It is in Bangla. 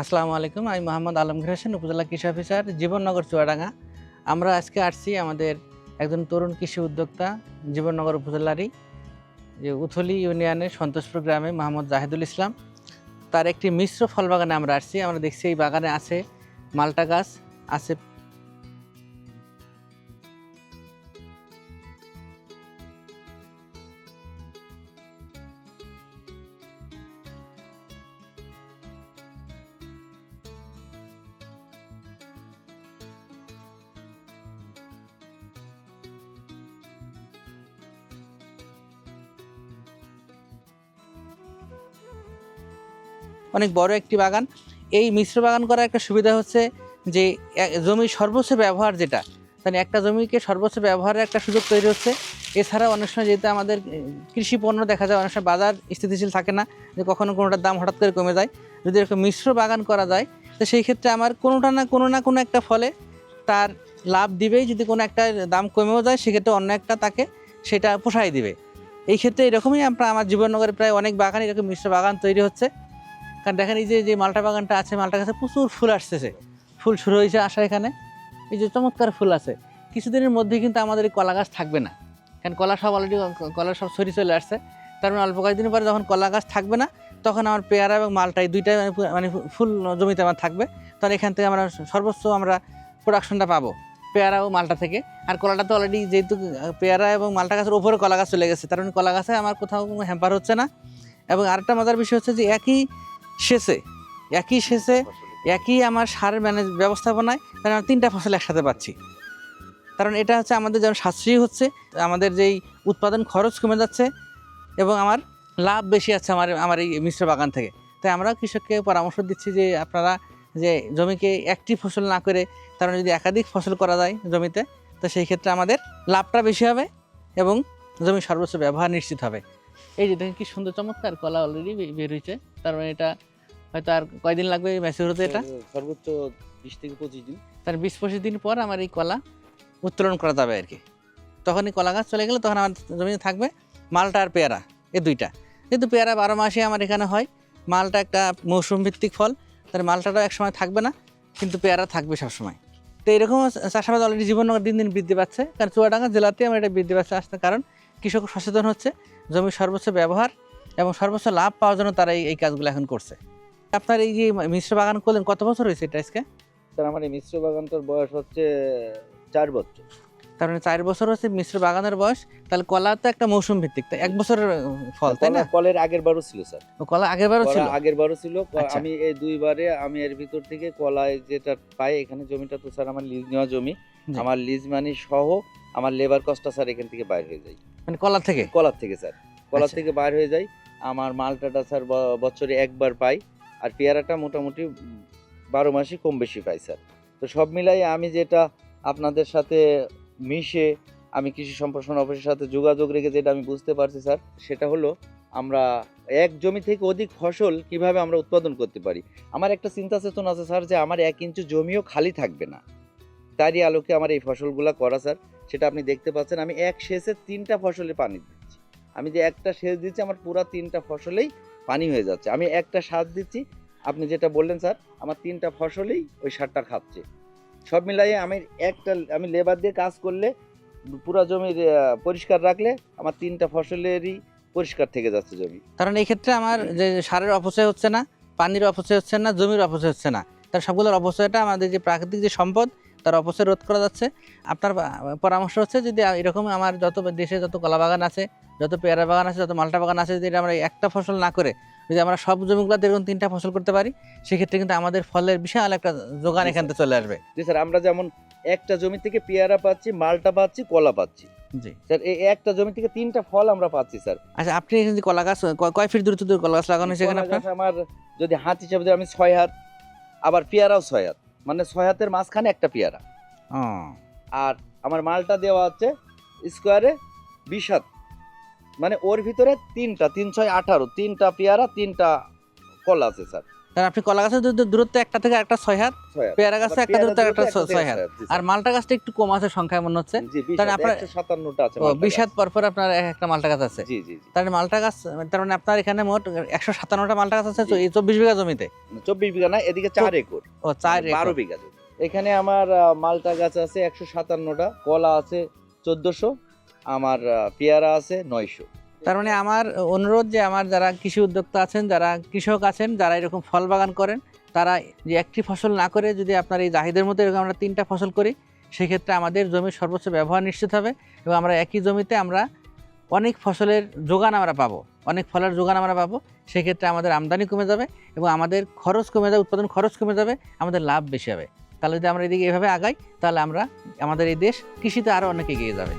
আসসালামু আলাইকুম, আমি মোহাম্মদ আলমগীর হোসেন, উপজেলা কৃষি অফিসার, জীবননগর, চুয়াডাঙ্গা। আমরা আজকে আসছি আমাদের একজন তরুণ কৃষি উদ্যোক্তা, জীবননগর উপজেলারই, যে উথলি ইউনিয়নের সন্তোষপুর গ্রামে, মোহাম্মদ জাহিদুল ইসলাম। তার একটি মিশ্র ফল বাগানে আমরা আসছি, আমরা দেখছি এই বাগানে আছে মালটা গাছ, আছে অনেক বড় একটি বাগান। এই মিশ্র বাগান করার একটা সুবিধা হচ্ছে যে জমির সর্বোচ্চ ব্যবহার যেটা মানে একটা জমিকে সর্বোচ্চ ব্যবহারের একটা সুযোগ তৈরি হচ্ছে। এছাড়া অনেক সময় যেহেতু আমাদের কৃষি পণ্য দেখা যায়, অনেক সময় বাজার স্থিতিশীল থাকে না, যে কখনো কোনোটার দাম হঠাৎ করে কমে যায়। যদি এরকম মিশ্র বাগান করা যায়, তো সেই ক্ষেত্রে আমার কোনোটা না কোনো না কোনো একটা ফলে তার লাভ দিবেই। যদি কোনো একটা দাম কমেও যায়, সেক্ষেত্রে অন্য একটা তাকে সেটা পোষায় দিবে। এই ক্ষেত্রে এরকমই আমরা আমার জীবননগরে প্রায় অনেক বাগান এরকম মিশ্র বাগান তৈরি হচ্ছে। কারণ দেখেন এই যে মালটা বাগানটা আছে মালটা গাছে প্রচুর ফুল আসতেছে। ফুল শুরু হয়েছে আসা এখানে। এই যে চমৎকার ফুল আছে। কিছুদিনের মধ্যে কিন্তু আমাদের এই কলা গাছ থাকবে না। কারণ কলা সব অলরেডি কলা সব সরি চলে আসছে। তার মানে অল্প কয়েকদিন পরে যখন কলা গাছ থাকবে না, তখন আমার পেয়ারা এবং মালটা এই দুইটাই মানে মানে ফুল জমিতে আমার থাকবে। তখন এখান থেকে আমরা সর্বোচ্চ আমরা প্রোডাকশনটা পাবো পেয়ারা ও মালটা থেকে। আর কলাটা তো অলরেডি যেহেতু, পেয়ারা এবং মালটা গাছের ওপরে কলা গাছ চলে গেছে। তার মানে কলা গাছে আমার কোথাও কোনো হ্যাম্পার হচ্ছে না। এবং আরেকটা মজার বিষয় হচ্ছে যে, একই সেচে একই সেচে একই আমার সারের ম্যানেজ ব্যবস্থাপনায় তাহলে আমরা তিনটা ফসল একসাথে পাচ্ছি। কারণ এটা হচ্ছে আমাদের যেমন সাশ্রয়ী হচ্ছে আমাদের যেই উৎপাদন খরচ কমে যাচ্ছে এবং আমার লাভ বেশি আছে আমার আমার এই মিশ্র বাগান থেকে। তাই আমরা কৃষককে পরামর্শ দিচ্ছি যে আপনারা যে জমিকে একটি ফসল না করে মানে যদি একাধিক ফসল করা যায় জমিতে তো সেই ক্ষেত্রে আমাদের লাভটা বেশি হবে এবং জমির সর্বোচ্চ ব্যবহার নিশ্চিত হবে। এই যে দেখেন কি সুন্দর চমৎকার কলা অলরেডি বের হয়েছে তার মানে এটা হয়তো আর কয়দিন লাগবে ম্যাচিউর হতে এটা? সর্বোচ্চ বিশ থেকে পঁচিশ দিন। তার বিশ পঁচিশ দিন পর আমার এই কলা উত্তোলন করা যাবে আর কি। তখন এই কলা গাছ চলে গেলে তখন আমার জমিতে থাকবে মালটা আর পেয়ারা এই দুইটা। কিন্তু পেয়ারা বারো মাসে আমার এখানে হয় মালটা একটা মৌসুম ভিত্তিক ফল তার মালটাটাও একসময় থাকবে না কিন্তু পেয়ারা থাকবে সবসময়। তো এরকম চাষাবাদ অলরেডি জীবন দিন দিন বৃদ্ধি পাচ্ছে কারণ চুয়াডাঙ্গা জেলাতে আমার এটা বৃদ্ধি পাচ্ছে আসতে কারণ কৃষক সচেতন হচ্ছে জমির সর্বোচ্চ ব্যবহার এবং সর্বোচ্চ লাভ পাওয়ার জন্য তারা এই কাজগুলো এখন করছে। আপনার এই যে মিশ্র বাগান করলেন কত বছর হয়েছে এটা আজকে? স্যার আমার এই মিশ্র বাগানটার বয়স হচ্ছে চার বছর। তার মানে চার বছর হচ্ছে মিশ্র বাগানের বয়স তাহলে কলা তো একটা মৌসুম ভিত্তিক তাই এক বছরের ফল তাই না? কলের আগের বারও ছিল স্যার। কলা আগের বারও ছিল? আগের বারও ছিল আচ্ছা। আমি এই দুইবারে আমি এর ভিতর থেকে কলায় যেটা পাই এখানে জমিটা তো স্যার আমার লিজ নেওয়া জমি। আমার লিজ মানি সহ আমার লেবার কস্টটা স্যার এখান থেকে বাইর হয়ে যায়। মানে কলা থেকে? কলার থেকে স্যার। কলার আচ্ছা। থেকে বাইর হয়ে যায় আমার মালটাটা স্যার বছরে একবার পাই। আর পেয়ারাটা মোটামুটি বারো মাসই কম বেশি পাই স্যার। তো সব মিলাই আমি যেটা আপনাদের সাথে মিশে আমি কৃষি সম্প্রসারণ অফিসের সাথে যোগাযোগ রেখে যেটা আমি বুঝতে পারছি স্যার সেটা হলো আমরা এক জমি থেকে অধিক ফসল কীভাবে আমরা উৎপাদন করতে পারি? আমার একটা চিন্তা চেতনা আছে স্যার যে আমার এক ইঞ্চি জমিও খালি থাকবে না। তারই আলোকে আমার এই ফসলগুলা করা স্যার। সেটা আপনি দেখতে পাচ্ছেন, আমি এক সেচে তিনটা ফসলে পানি দিচ্ছি। আমি যে একটা সেচ দিচ্ছি, আমার পুরো তিনটা ফসলেই পানি হয়ে যাচ্ছে। আমি একটা সার দিচ্ছি, আপনি যেটা বললেন স্যার, আমার তিনটা ফসলেই ওই সারটা খাচ্ছে। সব মিলাইয়ে আমি একটা, আমি লেবার দিয়ে কাজ করলে, পুরো জমি পরিষ্কার রাখলে আমার তিনটা ফসলেরই পরিষ্কার থেকে যাচ্ছে জমি। কারণ এই ক্ষেত্রে আমার যে সারের অপচয় হচ্ছে না, পানির অপচয় হচ্ছে না, জমির অপচয় হচ্ছে না। তার সবগুলোর অপচয়টা আমাদের যে প্রাকৃতিক যে সম্পদ তার অপচয় রোধ করা যাচ্ছে। আপনার পরামর্শ হচ্ছে যদি এরকম আমার যত দেশে যত কলা বাগান আছে যত পেয়ারা বাগান আছে যত মালটা বাগান আছে যদি আমরা একটা ফসল না করে যদি আমরা সব জমিগুলোতে এরকম তিনটা ফসল করতে পারি সেক্ষেত্রে কিন্তু আমাদের ফলের বিশাল একটা যোগান এখান থেকে চলে আসবে। জি স্যার আমরা যেমন একটা জমি থেকে পেয়ারা পাচ্ছি মালটা পাচ্ছি কলা পাচ্ছি। জি। স্যার এই একটা জমি থেকে তিনটা ফল আমরা পাচ্ছি স্যার। আচ্ছা আপনি এখানে কলা গাছ কয় ফিট দূরত্ব দূরে কলা গাছ লাগানো হয়েছে এখানে আপনার? আমার যদি হাত হিসাবে আমি ছয় হাত আবার পেয়ারাও ছয় হাত। মানে ছয় হাতের মাঝখানে একটা পেয়ারা। আর আমার মালটা দেওয়া হচ্ছে স্কোয়ারে বিশ হাত। মানে ওর ভিতরে তিনটা তিন ছয় আঠারো তিনটা পেয়ারা তিনটা কলা আছে স্যার। কারণ আপনি কলা গাছের দূরত্ব একটা থেকে একটা ছয় হাত পেয়ারা গাছে একটা দূরত্ব একটা ছয় হাত। আর মালটা গাছটা একটু কম আছে সংখ্যায় মনে হচ্ছে। তাহলে আপনার- 157 টা আছে বিশ হাত পর পর আপনার একটা মালটা গাছ আছে। তাহলে মালটা গাছ তার মানে আপনার এখানে মোট একশো সাতান্নটা মালটা গাছ আছে এই চব্বিশ বিঘা জমিতে? চব্বিশ বিঘা না এদিকে চার একর। ও চার মানে বারো বিঘা জমি। এখানে আমার মালটা গাছ আছে একশো সাতান্নটা কলা আছে চোদ্দশো আমার পেয়ারা আছে নয়শো। তার মানে আমার অনুরোধ যে আমার যারা কৃষি উদ্যোক্তা আছেন, যারা কৃষক আছেন, যারা এরকম ফল বাগান করেন, তারা যে একটি ফসল না করে যদি আপনার এই জাহিদের মধ্যে এরকম আমরা তিনটা ফসল করি, সেক্ষেত্রে আমাদের জমির সর্বোচ্চ ব্যবহার নিশ্চিত হবে এবং আমরা একই জমিতে আমরা অনেক ফসলের যোগান আমরা পাবো, অনেক ফলের যোগান আমরা পাবো, সেক্ষেত্রে আমাদের আমদানি কমে যাবে এবং আমাদের খরচ কমে যাবে, উৎপাদন খরচ কমে যাবে, আমাদের লাভ বেশি হবে। তাহলে যদি আমরা এদিকে এভাবে আগাই, তাহলে আমরা, আমাদের এই দেশ কৃষিতে আরও অনেক এগিয়ে যাবে।